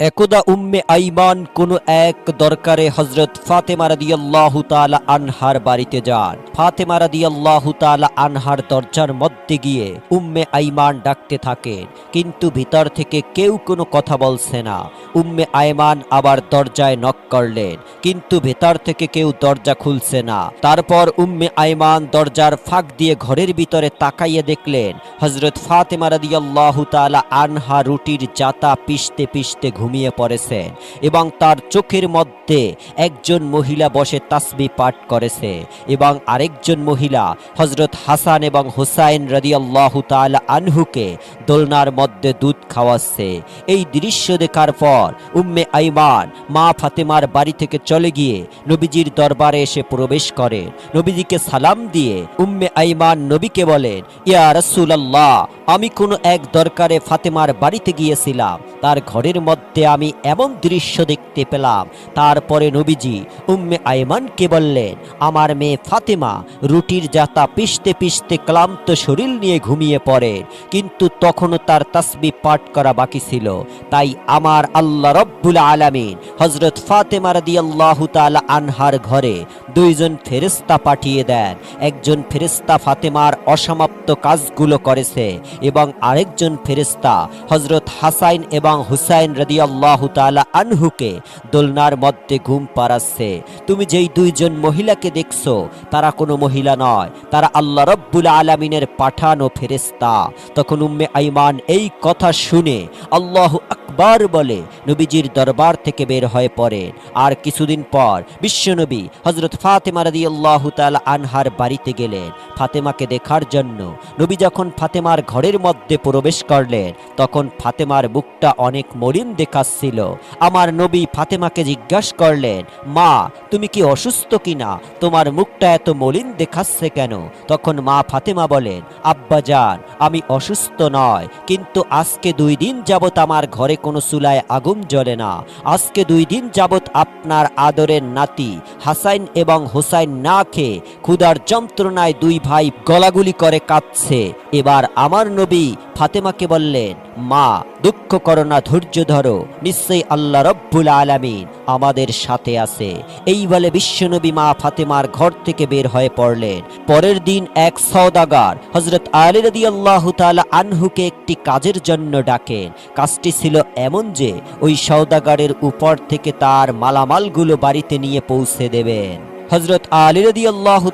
একদা উম্মে আইমান কোনো এক দরকারে হজরত ফাতেমা রাদিয়াল্লাহু তাআলা আনহার বাড়িতে যান। ফাতেমা রাদিয়াল্লাহু তাআলা আনহার দরজার মধ্যে গিয়ে উম্মে আইমান ডাকতে থাকেন, কিন্তু ভিতর থেকে কেউ কোনো কথা বলছে না। উম্মে আইমান আবার দরজায় নক করলেন, কিন্তু ভেতর থেকে কেউ দরজা খুলছে না। তারপর উম্মে আইমান দরজার ফাঁক দিয়ে ঘরের ভিতরে তাকাইয়ে দেখলেন হজরত ফাতেমা রাদিয়াল্লাহু তাআলা আনহা রুটির জাতা পিষতে পিষতে ঘুমিয়ে পড়েছেন এবং তার চোখের মধ্যে একজন মহিলা বসে তাসবি পাঠ করেছে এবং আরেকজন মহিলা হজরত হাসান এবং হুসাইন রাদিয়াল্লাহু তাআলা আনহুকে দোলনার মধ্যে দুধ খাওয়াচ্ছে। এই দৃশ্য দেখার পর উম্মে আইমান, মা ফাতেমার বাড়ি থেকে চলে গিয়ে নবীজির দরবারে এসে প্রবেশ করেন নবীজিকে সালাম দিয়ে উম্মে আইমান নবীকে বলেন, ইয়া রাসূলুল্লাহ, আমি কোনো এক দরকারে ফাতেমার বাড়িতে গিয়েছিলাম। তার ঘরের মধ্যে আমি এমন দৃশ্য দেখতে পেলাম। তারপরে নবীজি উম্মে আইমানকে বললেন, আমার মেয়ে ফাতেমা রুটির জাতা পিষতে পিষতে ক্লান্ত শরীর নিয়ে ঘুমিয়ে পড়ে, কিন্তু তখনও তার তাসবি পাঠ করা বাকি ছিল। তাই আমার আল্লাহ রব্বুল আলামিন হজরত ফাতেমা রাদিয়াল্লাহু তাআলা আনহার ঘরে দুইজন ফেরেশতা পাঠিয়ে দেন। একজন ফেরেশতা ফাতেমার অসমাপ্ত কাজগুলো করেছে এবং আরেকজন ফেরেশতা হজরত হাসাইন এবং হুসাইন রাদিয়াল্লাহু তাআলা আনহুকে, দোলনার মধ্যে ঘুম পাড়াচ্ছে। তুমি যেই দুইজন মহিলাকে দেখছ, তারা কোনো মহিলা নয়, তারা আল্লাহ রব্বুল আলামিনের পাঠানো ফেরেশতা। তখন উম্মে আইমান এই কথা শুনে আল্লাহ আকবার বলে, নবীজির দরবার থেকে বের হয়ে পড়েন আর কিছুদিন পর বিশ্বনবী হজরত ফাতেমা রাদিয়াল্লাহু তাআলা আনহার বাড়িতে গেলেন। ফাতেমাকে দেখার জন্য নবী যখন ফাতেমার ঘরের মধ্যে প্রবেশ করলেন, তখন ফাতেমার মুখটা অনেক মলিন দেখাচ্ছিল আমার নবী ফাতেমাকে জিজ্ঞাসা করলেন, মা, তুমি কি অসুস্থ কিনা? তোমার মুখটা এত মলিন দেখাচ্ছে কেন? তখন মা ফাতেমা বলেন, আব্বা যান আমি অসুস্থ নয়, কিন্তু আজকে দুই দিন যাবত আমার ঘরে কোনো চুলায় আগুন জ্বলে না। আজকে দুই দিন যাবত আপনার আদরের নাতি হাসাইন এবং হোসাইন না খেয়ে ক্ষুধার যন্ত্রণায় দুই ভাই গলাগুলি করে কাঁদছে এবার আমার নবী ফাতেমাকে বললেন, মা, দুঃখ করো না, ধৈর্য ধরো। নিশ্চয়ই আল্লাহ রব্বুল আলামিন আমাদের সাথে আছে। এই বলে বিশ্বনবী মা ফাতেমার ঘর থেকে বের হয়ে পড়লেন। পরের দিন এক সওদাগার হজরত আলী রদি আল্লাহ আনহুকে একটি কাজের জন্য ডাকেন। কাজটি ছিল এমন যে, ওই সওদাগারের উপর থেকে তার মালামালগুলো বাড়িতে নিয়ে পৌঁছে দেবেন। হজরত আলী রদি আল্লাহ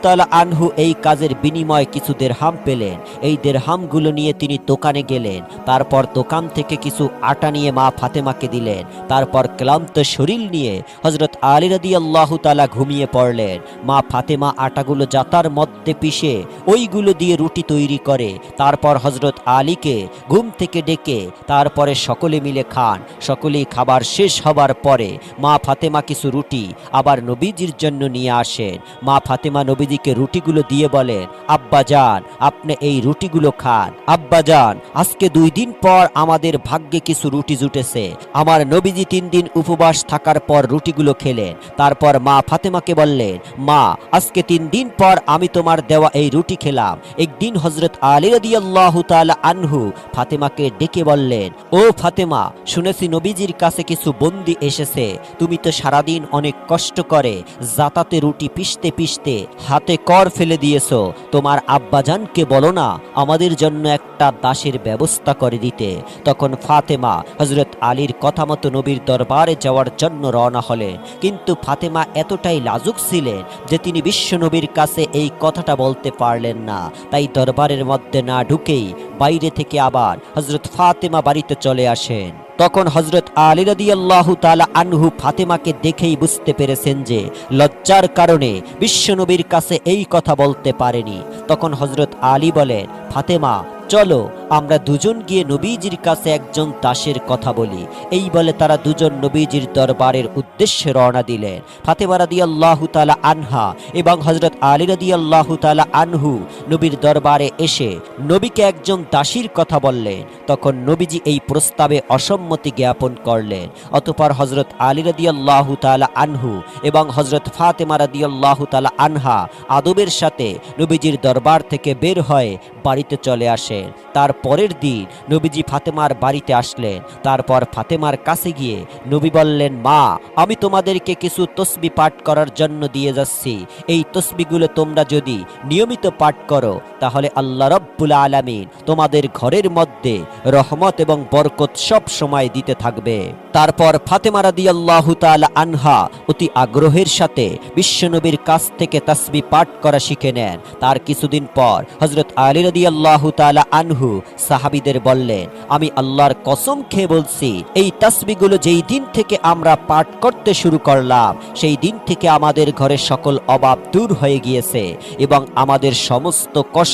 আনহু এই কাজের বিনিময়ে কিছু দেড়হাম পেলেন। এই দেড়হামগুলো নিয়ে তিনি দোকানে গেলেন। তারপর দোকান থেকে কিছু আটা নিয়ে মা ফাতেমাকে দিলেন। তারপর ক্লান্ত শরীর নিয়ে হজরত আলী রদি আল্লাহ তালা ঘুমিয়ে পড়লেন। মা ফাতেমা আটাগুলো যাতার মধ্যে পিষে ওইগুলো দিয়ে রুটি তৈরি করে, তারপর হজরত আলীকে ঘুম থেকে ডেকে তারপরে সকলে মিলে খান। সকলেই খাবার শেষ হবার পরে মা ফাতেমা কিছু রুটি আবার নবীজির জন্য নিয়ে আসেন। মা ফাতেমা নবীজিকে রুটিগুলো দিয়ে বলেন, আব্বা যান, আপনি এই রুটিগুলো খান। আব্বা যান, আজকে দুই দিন পর আমাদের ভাগ্যে কিছু রুটি জুটেছে। আমার নবীজি তিন দিন উপবাস থাকার পর রুটিগুলো খেলেন। তারপর মা ফাতেমাকে বললেন, মা, আজকে তিন দিন পর আমি তোমার দেওয়া এই রুটি খেলাম। একদিন হজরত আলী রাদিয়াল্লাহু তাআলা আনহু ফাতেমাকে ডেকে বললেন, ও ফাতেমা, শুনেছি নবীজির কাছে কিছু বন্দি এসেছে। তুমি তো সারাদিন অনেক কষ্ট করে জাতাতে রুটি পিষতে পিষতে হাতে কর ফেলে দিয়েছ। তোমার আব্বাজানকে বলো না, আমাদের জন্য একটা দাসের ব্যবস্থা করে দিতে। তখন ফাতেমা হজরত আলীর কথা মতো নবীর দরবারে যাওয়ার জন্য রওনা হলেন কিন্তু ফাতেমা এতটাই লাজুক ছিলেন যে তিনি বিশ্ব নবীর কাছে এই কথাটা বলতে পারলেন না। তাই দরবারের মধ্যে না ঢুকেই বাইরে থেকে আবার হজরত ফাতেমা বাড়িতে চলে আসেন। তখন হজরত আলী রাদি আল্লাহ তালা আনহু ফাতেমাকে দেখেই বুঝতে পেরেছেন যে লজ্জার কারণে বিশ্বনবীর কাছে এই কথা বলতে পারেনি। তখন হজরত আলী বলেন, ফাতেমা চলো, আমরা দুজন গিয়ে নবীজির কাছে একজন দাসের কথা বলি। এই বলে তারা দুজন নবীজির দরবারের উদ্দেশ্যে রওনা দিলেন। ফাতেমা রাদি তালা আনহা এবং হজরত আলী রাদি তালা আনহু নবীর দরবারে এসে নবীকে একজন দাসীর কথা বললেন। তখন নবীজি এই প্রস্তাবে অসম্মতি জ্ঞাপন করলেন। অতপর হজরত আলী রাদি তালা আনহু এবং হজরত ফাতেমা রাদি তালা আনহা আদবের সাথে নবীজির দরবার থেকে বের হয়ে বাড়িতে চলে আসে। আসেন। তার পরের দিন নবীজি ফাতেমার বাড়িতে আসলেন। তারপর ফাতেমার কাছে গিয়ে নবী বললেন, মা, আমি তোমাদেরকে কিছু তসবি পাঠ করার জন্য দিয়ে যাচ্ছি। এই তসবিগুলো তোমরা যদি নিয়মিত পাঠ করো তাহলে আল্লাহ রব্বুল আলামিন তোমাদের ঘরের মধ্যে রহমত এবং বরকত সব সময় দিতে থাকবে। তারপর ফাতেমা রাদিয়াল্লাহু তাআলা আনহা অতি আগ্রহের সাথে বিশ্বনবীর কাছ থেকে তাসবি পাঠ করা শিখে নেন। তার কিছুদিন পর হজরত আলী রাদিয়াল্লাহু তাআলা আনহু সাহাবীদের বললেন, আমি আল্লাহর কসম খেয়ে বলছি, এই তাসবিগুলো যেই দিন থেকে আমরা পাঠ করতে শুরু করলাম, সেই দিন থেকে আমাদের ঘরে সকল অভাব দূর হয়ে গিয়েছে এবং আমাদের সমস্ত কষ্ট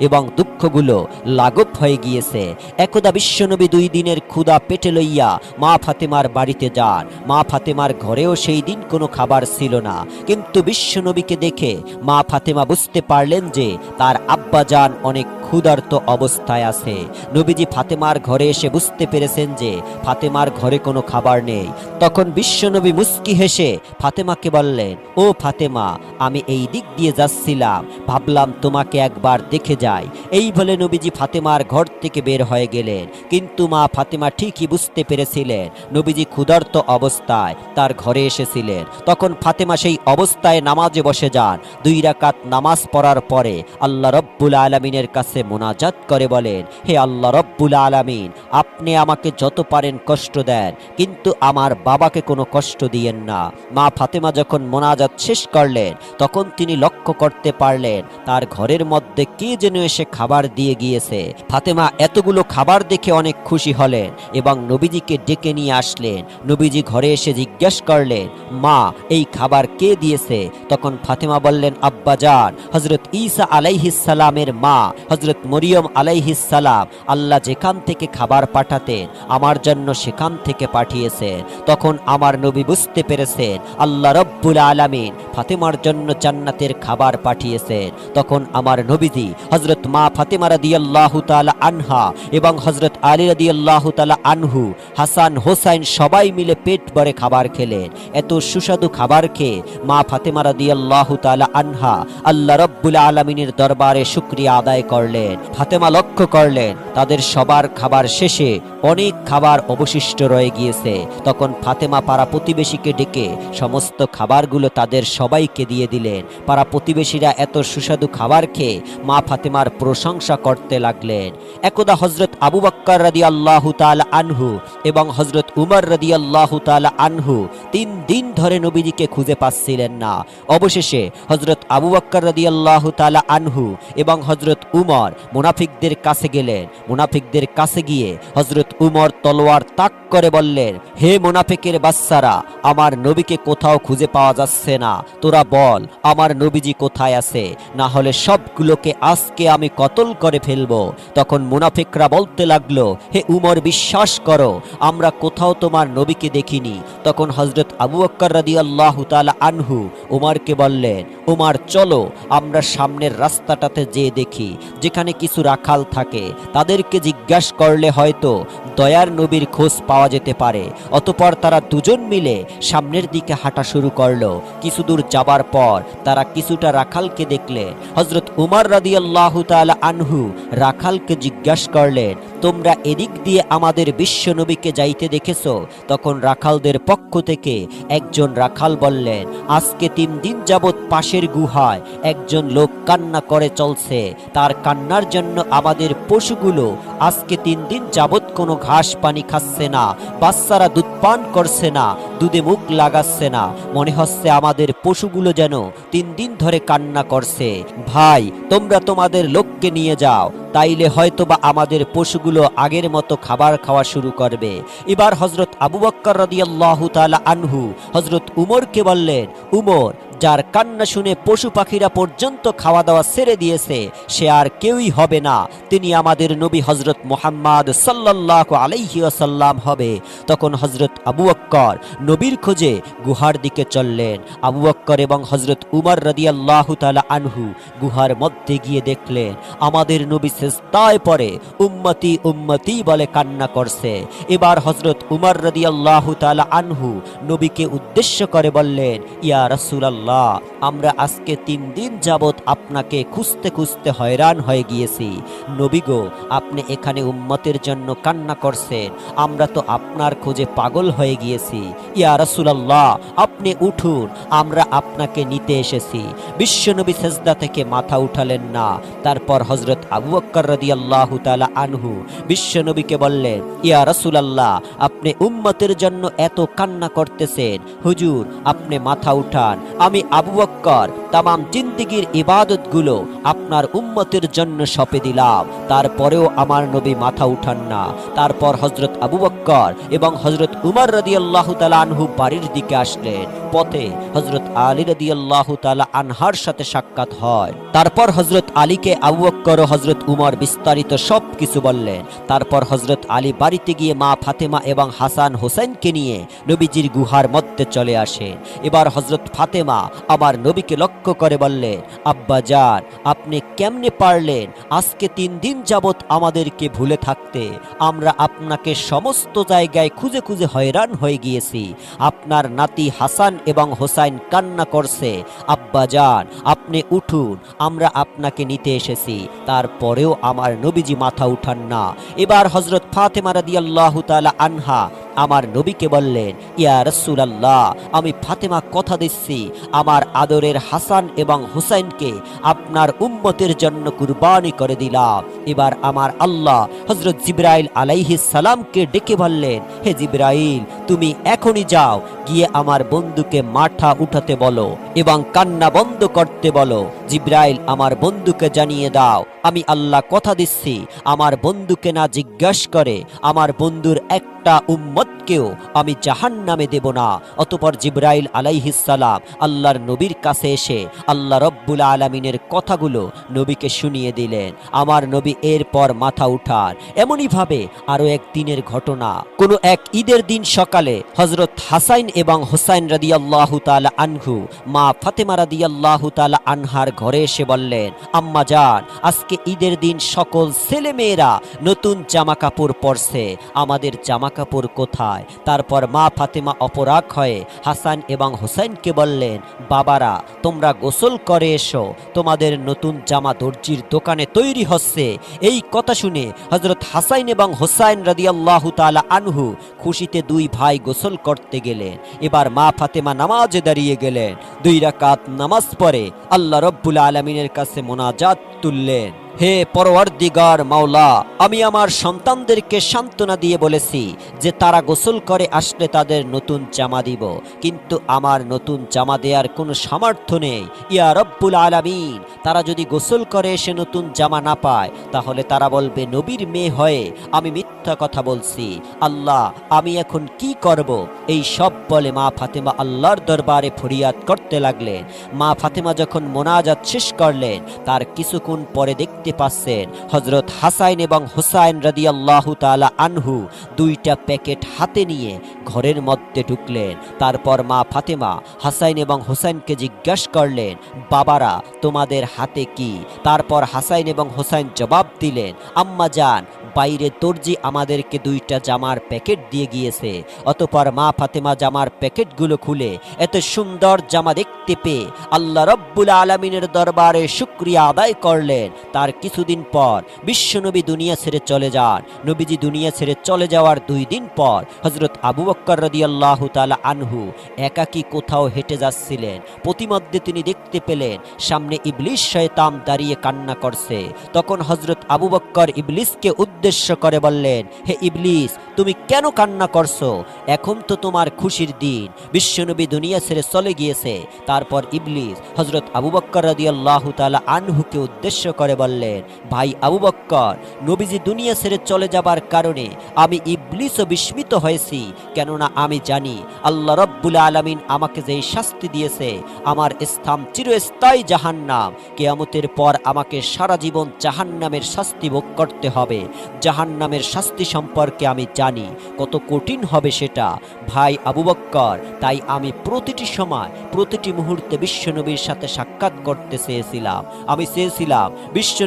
এবং দুঃখগুলো লাগব হয়ে গিয়েছে। একদা বিশ্বনবী দুই দিনের ক্ষুদা পেটে লইয়া মা ফাতেমার বাড়িতে যান। মা ফাতেমার ঘরেও সেই দিন কোনো খাবার ছিল না। কিন্তু বিশ্বনবীকে দেখে মা ফাতেমা বুঝতে পারলেন যে তার আব্বা যান অনেক ক্ষুধার্ত অবস্থায় আছে। নবীজি ফাতেমার ঘরে এসে বুঝতে পেরেছেন যে ফাতেমার ঘরে কোনো খাবার নেই। তখন বিশ্বনবী মুস্কি হেসে ফাতেমাকে বললেন, ও ফাতেমা, আমি এই দিক দিয়ে যাচ্ছিলাম। ভাবলাম তোমাকে একবার দেখে যাই। এই বলে নবীজি ফাতেমার ঘর থেকে বের হয়ে গেলেন। কিন্তু মা ফাতেমা ঠিকই বুঝতে পেরেছিলেন, নবীজি ক্ষুধার্ত অবস্থায় তার ঘরে এসেছিলেন। তখন ফাতেমা সেই অবস্থায় নামাজে বসে যান। দুই রাকাত নামাজ পড়ার পরে আল্লাহ রব্বুল আলমিনের কাছে মোনাজাত করে বলেন, হে আল্লাহ রব্বুল আলামিন, আপনি আমাকে যত পারেন কষ্ট দেন, কিন্তু আমার বাবাকে কোনো কষ্ট দিয়েন না। মা ফাতেমা যখন মোনাজাত শেষ করলেন, তখন তিনি লক্ষ্য করতে পারলেন, তার ঘরের মধ্যে কে যেন এসে খাবার দিয়ে গিয়েছে। ফাতেমা এতগুলো খাবার দেখে অনেক খুশি হলেন এবং নবীজিকে ডেকে নিয়ে আসলেন। নবীজি ঘরে এসে জিজ্ঞেস করলেন, মা, এই খাবার কে দিয়েছে? তখন ফাতেমা বললেন, আব্বা যান হজরত ঈসা আলাইহিসালামের মা। হজরত মরিয়ম আলাইহিসালাম আল্লাহ যেখান থেকে খাবার পাঠাতেন, আমার জন্য সেখান থেকে পাঠিয়েছেন। তখন আমার নবী বুঝতে পেরেছেন, আল্লাহ রব্বুল আলামিন ফাতেমার জন্য জান্নাতের খাবার পাঠিয়েছেন। তখন আমার নবীজি হজরত মা ফাতেমা রাদিয়াল্লাহু তাআলা আনহা এবং হজরত আলী রাদিয়াল্লাহু তাআলা আনহু, হাসান, হোসাইন সবাই মিলে পেট ভরে খাবার খেলেন। এত সুস্বাদু খাবার খেয়ে মা ফাতেমা রাদিয়াল্লাহু তাআলা আনহা আল্লাহ রব্বুল আলামিনের দরবারে শুকরিয়া আদায় করলেন। ফাতেমা লক্ষ্য করলেন তাদের সবার খাবার শেষে অনেক খাবার অবশিষ্ট রয়ে গিয়েছে। তখন ফাতেমা পাড়া প্রতিবেশীকে ডেকে সমস্ত খাবারগুলো তাদের সবাইকে দিয়ে দিলেন। পাড়া প্রতিবেশীরা এত সুস্বাদু খাবার খেয়ে মা ফাতেমার প্রশংসা করতে লাগলেন। একদা হজরত আবু বাক্কার রাদি আল্লাহ আনহু এবং হজরত উমর রাদি আল্লাহ আনহু তিন দিন ধরে নবীজিকে খুঁজে পাচ্ছিলেন না। অবশেষে হজরত আবু বাক্কার রাদি আল্লাহ আনহু এবং হজরত উমর মুনাফিকদের কাছে গেলেন। মুনাফিকদের কাছে গিয়ে হজরত উমর তলোয়ার তাক করে বললেন, হে মোনাফেকের বাচ্চারা, আমার নবীকে কোথাও খুঁজে পাওয়া যাচ্ছে না। তোরা বল, আমার নবীজি কোথায় আছে? না হলে সবগুলোকে আজকে আমি কতল করে ফেলব? তখন মুনাফিকরা বলতে লাগল, হে উমর, বিশ্বাস করো, আমরা কোথাও তোমার নবীকে দেখিনি। তখন হজরত আবু আক্কর রাদি আল্লাহ আনহু উমারকে বললেন, উমার, চলো, আমরা সামনের রাস্তাটাতে যেয়ে দেখি, যেখানে কিছু রাখাল থাকে। তাদেরকে জিজ্ঞাসা করলে হয়তো দয়ার নবীর খোঁজ পাওয়া যেতে পারে। অতপর তারা দুজন মিলে সামনের দিকে হাঁটা শুরু করল। কিছু দূর যাবার পর তারা কিছুটা রাখালকে দেখলে হজরত উমার রাদিয়াল্লাহু আল্লাহ আনহু রাখালকে জিজ্ঞাসা করলেন তোমরা এদিক দিয়ে আমাদের বিশ্ব নবীকে যাইতে দেখেছ, তখন রাখালদের পক্ষ থেকে একজন রাখাল বললেন, আজকে তিন দিন যাবৎ পাশের গুহায় একজন লোক কান্না করে চলছে। তার কান্নার জন্য আমাদের পশুগুলো আজকে তিন দিন যাবৎ কোনো ঘাস পানি খাচ্ছে না, বাচ্চারা দুধ পান করছে না, দুধে মুখ লাগাচ্ছে না। মনে হচ্ছে আমাদের পশুগুলো যেন তিন দিন ধরে কান্না করছে। ভাই, তোমরা তোমাদের লোককে নিয়ে যাও, তাইলে হয়তোবা আমাদের পশুগুলো আগের মতো খাবার খাওয়া শুরু করবে। এবার হজরত আবু বক্কর রদিয়াল্লাহ তালা আনহু হজরত উমরকে বললেন, উমর যার কান্না শুনে পশু পাখিরা পর্যন্ত খাওয়া দাওয়া ছেড়ে দিয়েছে, সে আর কেউই হবে না। তিনি আমাদের নবী হজরত মোহাম্মদ সাল্লাহ আলাইহি আসাল্লাম হবে। তখন হজরত আবু অক্কর নবীর খোঁজে গুহার দিকে চললেন। আবু অক্কর এবং হজরত উমর রাদিয়াল্লাহ তালা আনহু গুহার মধ্যে গিয়ে দেখলেন, আমাদের নবী শেষদায় পরে উম্মতি উম্মতি বলে কান্না করছে। এবার হজরত উমর রাদিয়াল্লাহ তালা আনহু নবীকে উদ্দেশ্য করে বললেন, ইয়া রাসূলুল্লাহ রাসূলুল্লাহ আমরা আজকে তিন দিন যাবত আপনাকে খুঁজতে খুঁজতে হয়রান হয়ে গিয়েছি। নবী গো, আপনি এখানে উম্মতের জন্য কান্না করছেন। আমরা তো আপনার খোঁজে পাগল হয়ে গিয়েছি। ইয়া রাসূলুল্লাহ, আপনি উঠুন, আমরা আপনাকে নিতে এসেছি। বিশ্বনবী সেজদা থেকে মাথা উঠালেন না। তারপর হজরত আবু বক্কর রাদিয়াল্লাহু তাআলা আনহু বিশ্বনবীকে বললেন, ইয়া রাসূলুল্লাহ, আপনি উম্মতের জন্য এত কান্না করতেছেন। হুজুর, আপনি মাথা উঠান আমি আবু বক্কর, তামাম জিন্দিগির ইবাদতগুলো আপনার উম্মতের জন্য সঁপে দিলাম। তারপরেও আমার নবী মাথা উঠান না। তারপর হজরত আবু বক্কর এবং হজরত উমর তাআলা আনহু বাড়ির দিকে আসলেন। পথে হজরত আলী রাদিয়াল্লাহু তাআলা আনহার সাথে সাক্ষাৎ হয়। তারপর হজরত আলীকে আবু বক্কর ও হজরত উমর বিস্তারিত সব কিছু বললেন। তারপর হজরত আলী বাড়িতে গিয়ে মা ফাতেমা এবং হাসান হোসেনকে নিয়ে নবীজির গুহার মধ্যে চলে আসেন। এবার হজরত ফাতেমা আমার নবীকে লক্ষ্য করে বললেন, আব্বা যান আপনি কেমনে পারলেন? আজকে তিন দিন যাবৎ আমাদেরকে ভুলে থাকতে। আমরা আপনাকে সমস্ত জায়গায় খুঁজে খুঁজে হয়রান হয়ে গিয়েছি। আপনার নাতি হাসান এবং হোসাইন কান্না করছে। আব্বা যান আপনি উঠুন, আমরা আপনাকে নিতে এসেছি। তারপরেও আমার নবীজি মাথা উঠান না। এবার হজরত ফাতেমা রাদিয়াল্লাহু তাআলা আনহা আমার নবীকে বললেন, ইয়া রাসূলুল্লাহ, আমি ফাতেমা কথা দিচ্ছি। আমার আদরের হাসান এবং হুসাইনকে আপনার উম্মতের জন্য কুরবানি করে দিলাম। এবার আমার আল্লাহ হজরত জিব্রাইল আলাইহিস সালামকে ডেকে বললেন, হে জিব্রাইল, তুমি এখনই যাও, গিয়ে আমার বন্ধুকে মাঠা উঠাতে বলো এবং কান্না বন্ধ করতে বলো। জিব্রাইল আমার বন্ধুকে জানিয়ে দাও, আমি আল্লাহ কথা দিচ্ছি। আমার বন্ধুকে না জিজ্ঞাসা করে, আমার বন্ধুর একটা উম্মতকেও আমি জাহান নামে দেব না। অতপর জিব্রাইল আলাইহিসালাম আল্লাহর নবীর কাছে এসে আল্লাহ রব্বুল আলমিনের কথাগুলো নবীকে শুনিয়ে দিলেন। আমার নবী এরপর মাথা উঠান এমনইভাবে আরও এক দিনের ঘটনা। কোনো এক ঈদের দিন সকালে হজরত হাসাইন এবং হোসাইন রাদি আল্লাহ তালা আনহু, মা ফাতেমা রাদি আল্লাহ তালা আনহার ঘরে এসে বললেন, আম্মা যান আজকে ঈদের দিন সকল ছেলে মেয়েরা নতুন জামা কাপড় পরছে। আমাদের জামা কাপড় কোথায়? তারপর মা ফাতেমা অপরাগ হয়ে হাসান এবং হোসাইনকে বললেন, বাবারা, তোমরা গোসল করে এসো। তোমাদের নতুন জামা দর্জির দোকানে তৈরি হচ্ছে। এই কথা শুনে হজরত হাসাইন এবং হোসাইন রাদিয়াল্লাহু তাআলা আনহু খুশিতে দুই ভাই গোসল করতে গেলেন। এবার মা ফাতেমা নামাজে দাঁড়িয়ে গেলেন। দুই রাকাত নামাজ পড়ে আল্লাহ রব্বুল আলমিনের কাছে মোনাজাত তুললেন। হে পরওয়ারদিগার মাওলা, আমি আমার সন্তানদেরকে সান্ত্বনা দিয়ে বলেছি যে তারা গোসল করে আসলে তাদের নতুন জামা দিব। কিন্তু আমার নতুন জামা দেওয়ার কোনো সামর্থ্য নেই। ইয়া রব্বুল আলামিন, তারা যদি গোসল করে এসে নতুন জামা না পায়, তাহলে তারা বলবে, নবীর মেয়ে হয়ে আমি মিথ্যা কথা বলছি। আল্লাহ, আমি এখন কি করব? এই সব বলে মা ফাতেমা আল্লাহর দরবারে ফরিয়াদ করতে লাগলেন। মা ফাতেমা যখন মোনাজাত শেষ করলেন, তার কিছুক্ষণ পরে দেখতে পাচ্ছেন হজরত হাসাইন এবং হুসাইন রাদি তালা আনহু দুইটা প্যাকেট হাতে নিয়ে ঘরের মধ্যে ঢুকলেন। তারপর মা ফাতেমা হাসাইন এবং হুসাইনকে জিজ্ঞাসা করলেন, বাবারা, তোমাদের হাতে কি? তারপর হাসাইন এবং হোসাইন জবাব দিলেন, আম্মা যান বাইরে দর্জি আমাদেরকে দুইটা জামার প্যাকেট দিয়ে গিয়েছে। অতপর মা ফাতেমা জামার প্যাকেটগুলো খুলে এত সুন্দর জামা দেখতে পেয়ে আল্লাহ রব্বুল আলমিনের দরবারে শুক্রিয়া আদায় করলেন। তার কিছুদিন পর বিশ্বনবী দুনিয়া ছেড়ে চলে যান। নবীজি দুনিয়া ছেড়ে চলে যাওয়ার দুই দিন পর হজরত আবু বক্কর রদি আল্লাহ তালা আনহু একাকি কোথাও হেঁটে যাচ্ছিলেন। প্রতিমধ্যে তিনি দেখতে পেলেন, সামনে ইবলিশ শয়তাম দাঁড়িয়ে কান্না করছে। তখন হজরত আবু বক্কর ইবলিসকে উদ্দেশ্য করে বললেন, হে ইবলিস, তুমি কেন কান্না করছ? এখন তো তোমার খুশির দিন। বিশ্বনবী দুনিয়া ছেড়ে চলে গিয়েছে। তারপর ইবলিস হজরত আবু বক্কর রাদি আল্লাহ তালা আনহুকে উদ্দেশ্য করে বললেন ভাই আবু বক্কর, নবীজি দুনিয়া ছেড়ে চলে যাবার কারণে আমি ইবলিসও বিস্মিত হয়েছি। কেননা আমি জানি, আল্লাহ রব্বুল আলমিন আমাকে যেই শাস্তি দিয়েছে, আমার স্থান চিরস্থায়ী জাহান্নাম। কেয়ামতের পর আমাকে সারা জীবন জাহান্নামের শাস্তি ভোগ করতে হবে। জাহান্নামের শাস্তি সম্পর্কে আমি জানি, কত কঠিন হবে সেটা। ভাই আবু বক্কর, তাই আমি প্রতিটি সময়, প্রতিটি মুহূর্তে বিশ্বনবীর সাথে সাক্ষাৎ করতে চেয়েছিলাম। আমি চেয়েছিলাম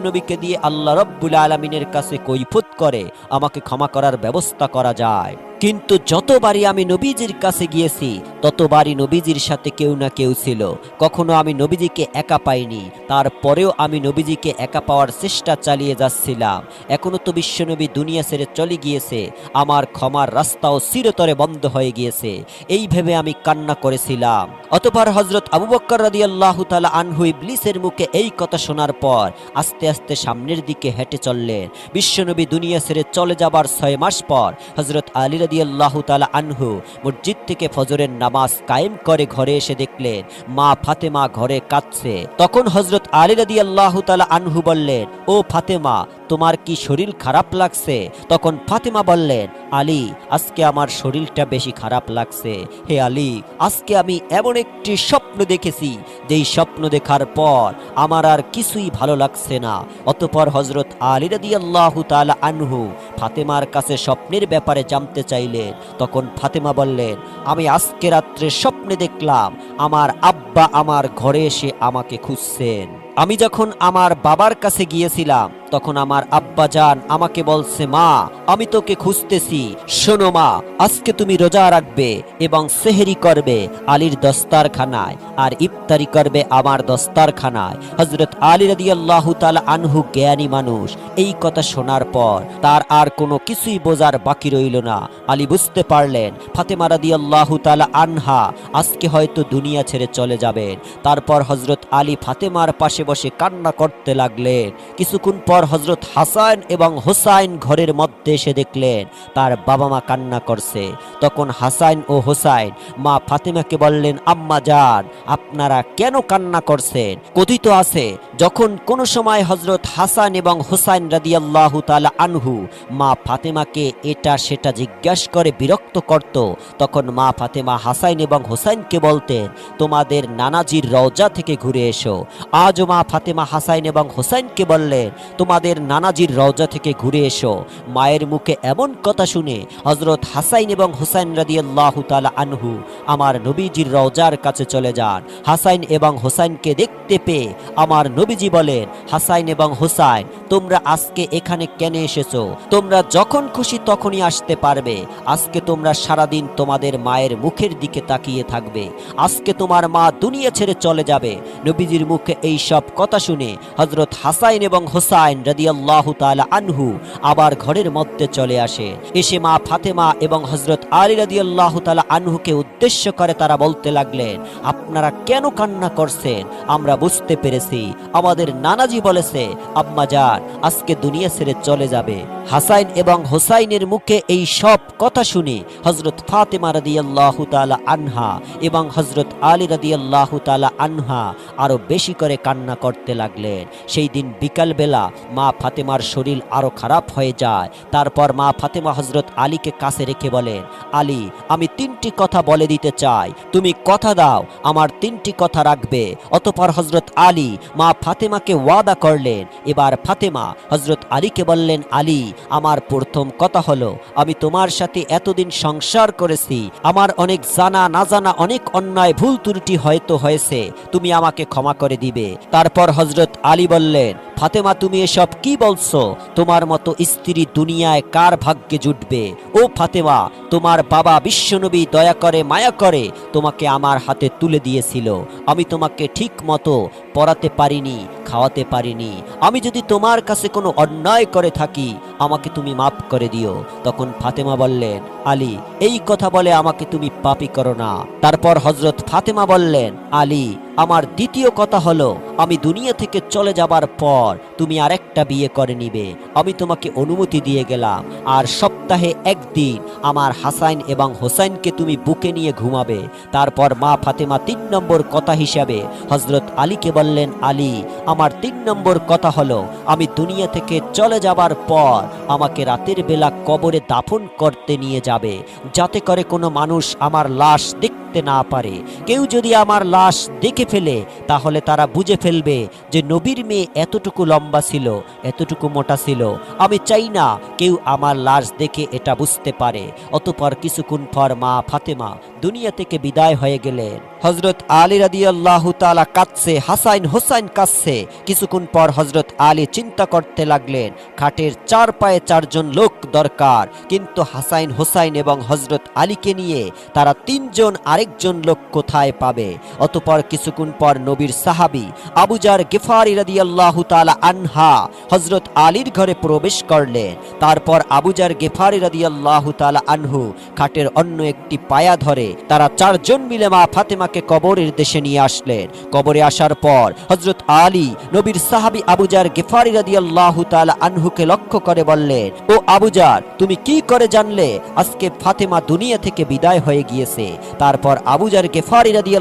বিশ্বনবীকে দিয়ে আল্লাহ রব্বুল আলমিনের কাছে কৈফুত করে আমাকে ক্ষমা করার ব্যবস্থা করা যায়। কিন্তু যতবারই আমি নবীজির কাছে গিয়েছি, ততবারই নবীজির সাথে কেউ না কেউ ছিল। কখনো আমি নবীজিকে একা পাইনি, তারপরেও আমি নবীজিকে একা পাওয়ার চেষ্টা চালিয়ে যাচ্ছিলাম। এখনও তো বিশ্বনবী দুনিয়া ছেড়ে চলে গিয়েছে, আমার ক্ষমার রাস্তাও চিরতরে বন্ধ হয়ে গিয়েছে, এই ভেবে আমি কান্না করেছিলাম। অতপর হজরত আবু বক্কর রাদি আল্লাহ তালা আনহু ইবলিসের মুখে এই কথা শোনার পর আস্তে আস্তে সামনের দিকে হেঁটে চললেন। বিশ্বনবী দুনিয়া ছেড়ে চলে যাবার ছয় মাস পর হজরত আলী রাদি আল্লাহ তালা আনহু মসজিদ থেকে ফজরের নামাজ কায়েম করে ঘরে এসে দেখলেন, মা ফাতেমা ঘরে কাঁদছে। তখন হজরত আলী রাদি আল্লাহ তালা আনহু বললেন, ও ফাতেমা, তোমার কি শরীর খারাপ লাগছে? তখন ফাতেমা বললেন, আলী, আজকে আমার শরীরটা বেশি খারাপ লাগছে। হে আলী, আজকে আমি এমন একটি স্বপ্ন দেখেছি, যেই স্বপ্ন দেখার পর আমার আর কিছুই ভালো লাগছে না। অতপর হজরত আলী রাদি আল্লাহ তালা আনহু ফাতেমার কাছে স্বপ্নের ব্যাপারে জানতে চাইলেন তখন ফাতেমা বললেন, আমি আজকে রাত্রে স্বপ্নে দেখলাম, আমার আব্বা আমার ঘরে এসে আমাকে খুঁজছেন। আমি যখন আমার বাবার কাছে গিয়েছিলাম, তখন আমার আব্বা যান আমাকে বলছে, মা, আমি তোকে খুঁজতেছি। শোনো মা, আজকে তুমি রোজা রাখবে এবং সেহেরি করবে আলীর দস্তারখানায় আর ইফতারি করবে আমার দস্তারখানায়। হজরত আলী রাদি আল্লাহ তালা আনহু জ্ঞানী মানুষ এই কথা শোনার পর তার আর কোনো কিছুই বোঝার বাকি রইল না। আলী বুঝতে পারলেন, ফাতেমা রাদি আল্লাহ তালা আনহা আজকে হয়তো দুনিয়া ছেড়ে চলে যাবেন। তারপর হজরত আলী ফাতেমার পাশে বসে কান্না করতে লাগলেন। কিছুক্ষণ পর হজরত হাসান এবং হোসাইন ঘরের মধ্যে এসে দেখলেন, তার বাবা মা কান্না করছে। তখন হাসাইন ও হোসাইন, মা ফাতেমাকে বললেন, আম্মা যান আপনারা কেন কান্না করছেন? কথিত আছে, যখন কোন সময় হজরত হাসান এবং হোসাইন রাদিয়াল্লাহু তাআলা আনহু মা ফাতেমাকে এটা সেটা জিজ্ঞাসা করে বিরক্ত করত, তখন মা ফাতেমা হাসাইন এবং হোসাইনকে বলতেন, তোমাদের নানাজির রওজা থেকে ঘুরে এসো। আজও মা ফাতেমা হাসাইন এবং হোসাইনকে বললেন তোমাদের নানাজির রওজা থেকে ঘুরে এসো। মায়ের মুখে এমন কথা শুনে হজরত হাসাইন এবং হোসাইন রাদিয়াল্লাহু তাআলা আনহু আমার নবীজির রওজার কাছে চলে যান। হাসাইন এবং হোসাইনকে দেখতে পেয়ে আমার নবীজি বলেন, হাসাইন এবং হোসাইন, তোমরা আজকে এখানে কেন এসেছ? তোমরা যখন খুশি তখনই আসতে পারবে। আজকে তোমরা সারাদিন তোমাদের মায়ের মুখের দিকে তাকিয়ে থাকবে। আজকে তোমার মা দুনিয়া ছেড়ে চলে যাবে। নবীজির মুখে এই সব কথা শুনে হজরত হাসাইন এবং হোসাইন রাদিয়াল্লাহু তাআলা আনহু আবার ঘরের মধ্যে চলে আসে। এসে মা ফাতেমা এবং হজরত আলী রাদিয়াল্লাহু তাআলা আনহুকে উদ্দেশ্য করে তারা বলতে লাগলেন, আপনারা কেন কান্না করছেন? আমরা বুঝতে পেরেছি। আমাদের নানাজি বলেছে, আম্মা যান আজকে দুনিয়া ছেড়ে চলে যাবে। হাসাইন এবং হোসাইনের মুখে এই সব কথা শুনে হজরত ফাতেমা রাদিয়াল্লাহু তাআলা আনহা এবং হজরত আলী রাদিয়াল্লাহু তাআলা আনহা আরও বেশি করে কান্না করতে লাগলেন। সেই দিন বিকালবেলা মা ফাতেমার শরীর আরও খারাপ হয়ে যায়। তারপর মা ফাতেমা হজরত আলীকে কাছে রেখে বলেন, আলী, আমি তিনটি কথা বলে দিতে চাই। তুমি কথা দাও, আমার তিনটি কথা রাখবে। অতপর হজরত আলী মা ফাতেমাকে ওয়াদা করলেন। এবার ফাতেমা হজরত আলীকে বললেন, আলী, আমার প্রথম কথা হলো, আমি তোমার সাথে এতদিন সংসার করেছি। আমার অনেক জানা না জানা অনেক অন্যায় ভুল ত্রুটি হয়তো হয়েছে। তুমি আমাকে ক্ষমা করে দিবে। তারপর হজরত আলী বললেন ফাতেমা, তুমি এসব কি বলছো? তোমার মতো স্ত্রী দুনিয়ায় কার ভাগ্যে জুটবে? ও ফাতেমা, তোমার বাবা বিশ্বনবী দয়া করে, মায়া করে তোমাকে আমার হাতে তুলে দিয়েছিল। আমি তোমাকে ঠিক মতো পড়াতে পারিনি, খাওয়াতে পারিনি। আমি যদি তোমার কাছে কোনো অন্যায় করে থাকি, আমাকে তুমি মাফ করে দিও। তখন ফাতেমা বললেন, আলী, এই কথা বলে আমাকে তুমি পাপি করো না। তারপর হজরত ফাতেমা বললেন, আলী, আমার দ্বিতীয় কথা হলো, আমি দুনিয়া থেকে চলে যাবার পর তুমি আরেকটা বিয়ে করে নিবে। আমি তোমাকে অনুমতি দিয়ে গেলাম। আর সপ্তাহে একদিন আমার হাসাইন এবং হোসাইনকে তুমি বুকে নিয়ে ঘুমাবে। তারপর মা ফাতেমা তিন নম্বর কথা হিসাবে হজরত আলীকে বললেন, আলী, আমার তিন নম্বর কথা হলো, আমি দুনিয়া থেকে চলে যাবার পর আমাকে রাতের বেলা কবরে দাফন করতে নিয়ে যাবে। যাতে করে কোনো মানুষ আমার লাশ দেখতে না পারে। কেউ যদি আমার লাশ দেখে ফেলে, তাহলে তারা বুঝে ফেলবে যে নবীর মেয়ে এতটুকু লম্বা ছিল, এতটুকু মোটা ছিল। আমি চাই না কেউ আমার লাশ দেখে এটা বুঝতে পারে। অতপর কিছুক্ষণ পর মা ফাতেমা দুনিয়া থেকে বিদায় হয়ে গেলেন। হজরত আলী রাদি আল্লাহ তালা কাঁদছে, হাসাইন হোসাইন কাঁদছে। কিছুক্ষণ পর হজরত আলী চিন্তা করতে লাগলেন, খাটের চার পায়ে চারজন লোক দরকার। কিন্তু হাসাইন হোসাইন এবং হজরত আলীকে নিয়ে তারা তিনজন আরেকজন লোক কোথায় পাবে? অতপর কিছুক্ষণ পর নবীর সাহাবি আবুজার গেফারি রাদি আল্লাহ তালা আনহা হজরত আলীর ঘরে প্রবেশ করলেন। তারপর আবুজার গেফারি রাদি আল্লাহ তালা আনহু খাটের অন্য একটি পায়া ধরে তারা চারজন মিলে মা ফাতেমাকে কবরের দেশে নিয়ে আসলেন। কবরে আসার পর হজরত আলী নবীর সাহাবি আবুজার গেফারি রাদি তালা আনহুকে লক্ষ্য করে বললেন, ও আবুজার তুমি কি করে জানলে আজকে ফাতেমা দুনিয়া থেকে বিদায় হয়ে গিয়েছে? তারপর আবুজার গেফারি রাদি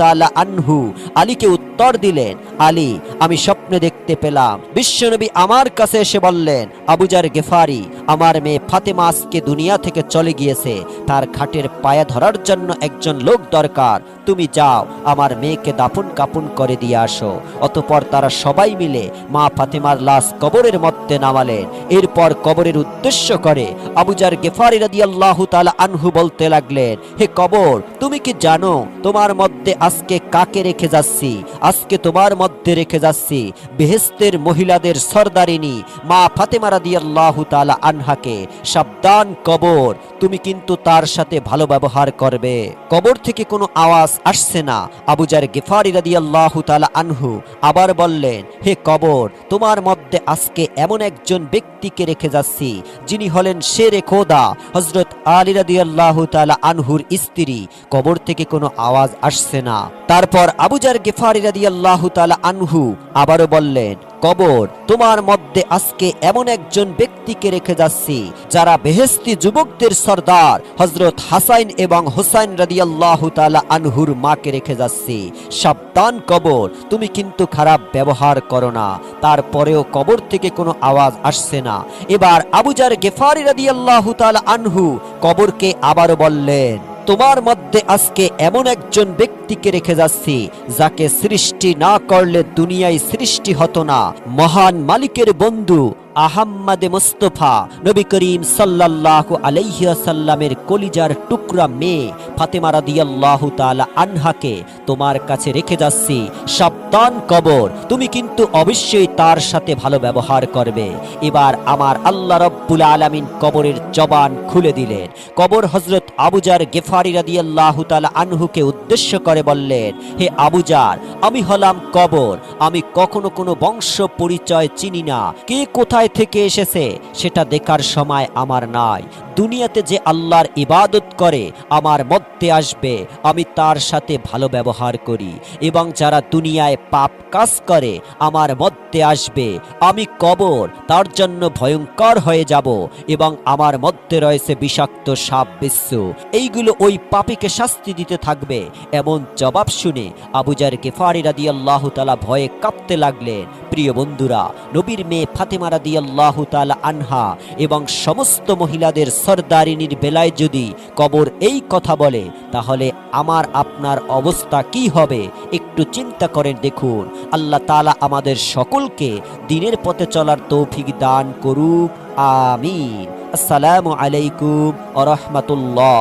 তালা আনহু আলীকে উত্তর দিলেন আলী, আমি স্বপ্নে দেখতে পেলাম। বিশ্বনবী আমার কাছে এসে বললেন, আবুজার গেফারি, আমার মেয়ে ফাতেমা আজকে দুনিয়া থেকে চলে গিয়েছে। তার খাটের পায়া ধরার জন্য একজন লোক দরকার। তুমি যাও, আমার মেয়েকে দাফন কাপন করে দিয়ে আসো। অতপর তারা সবাই মিলে মা ফাতেমার লাশ কবরের মধ্যে নামালেন। এরপর কবরের উদ্দেশ্য করে আবুজার গেফারি রাদি আল্লাহ তালা আনহু বলতে লাগলেন, হে কবর, তুমি কি জানো তোমার মধ্যে আজকে কাকে রেখে যাচ্ছি? আজকে তোমার মধ্যে রেখে যাচ্ছি বেহেস্তের মহিলাদের সর্দারিনী মা ফাতেমা রাদি আল্লাহ তালা আনহাকে। সাবধান কবর, তুমি কিন্তু তার সাথে ভালো ব্যবহার করবে। কবর থেকে কোনো আওয়াজ আসছে না। আবুজার গেফারি রাদি আল্লাহ তালা আনহু আবার বললেন, হে কবর, তোমার মধ্যে আজকে এমন একজন ব্যক্তিকে রেখে যাচ্ছি, যিনি হলেন শেরে খোদা হজরত আলী রাদি আল্লাহ তালা আনহুর স্ত্রী। কবর থেকে কোনো আওয়াজ আসছে না। তারপর আবুজার গেফারি রাদি আল্লাহ তালা আনহু আবারও বললেন কবর। তোমার মধ্যে আজকে এমন একজন ব্যক্তিকে রেখে যাচ্ছি, যারা বেহেস্তি যুবকদের সর্দার হজরত হাসাইন এবং হোসাইন রাদিয়াল্লাহ তাআলা আনহুর মাকে রেখে যাচ্ছি। সাবধান কবর, তুমি কিন্তু খারাপ ব্যবহার করো না। তারপরেও কবর থেকে কোনো আওয়াজ আসছে না। এবার আবুজার গেফারি রাদিয়াল্লাহ তাআলা আনহু কবরকে আবারও বললেন তোমার মধ্যে আজকে এমন একজন ব্যক্তিকে রেখে যাচ্ছি, যাকে সৃষ্টি না করলে দুনিয়ায় সৃষ্টি হতো না। মহান মালিকের বন্ধু আহাম্মাদে মোস্তফা, নবী করিম সাল্লাল্লাহু আলাইহি ওয়াসাল্লামের কলিজার টুকরা মেয়ে ফাতেমা রাদিয়াল্লাহু তাআলা আনহাকে তোমার কাছে রেখে যাচ্ছি। সাবধান কবর, তুমি কিন্তু অবশ্যই তার সাথে ভালো ব্যবহার করবে। এবার আমার আল্লাহ রব্বুল আলামিন কবরের জবান খুলে দিলেন। কবর হজরত আবুজার গেফারি রাদিয়াল্লাহু তাআলা আনহুকে উদ্দেশ্য করে বললেন, হে আবুজার আমি হলাম কবর, আমি কখনো কোনো বংশ পরিচয় চিনি না। কে কোথায় থেকে এসেছে সেটা দেখার সময় আমার নাই। দুনিয়াতে যে আল্লাহর ইবাদত করে, আমার মধ্যে আসবে। আমি তার সাথে ভালো ব্যবহার করি এবং যারা দুনিয়ায় পাপ কাজ করে, আমার মধ্যে আসবে। আমি কবর, তার জন্য ভয়ঙ্কর হয়ে যাব এবং আমার মধ্যে রয়েছে বিষাক্ত সাপ বিশ্ব। এইগুলো ওই পাপিকে শাস্তি দিতে থাকবে। এমন জবাব শুনে আবুজার গেফারি রাদি আল্লাহ তালা ভয়ে কাঁপতে লাগলেন। প্রিয় বন্ধুরা, নবীর মেয়ে ফাতেমা রাদি আল্লাহ তালা আনহা এবং সমস্ত মহিলাদের সর্দারিনীর বেলায় যদি কবর এই কথা বলে, তাহলে আমার আপনার অবস্থা কি হবে? একটু চিন্তা করেন দেখুন। আল্লাহ তালা আমাদের সকলকে দিনের পথে চলার তৌফিক দান করুক। আমিন। আসসালামু আলাইকুম আ রহমতুল্লাহ।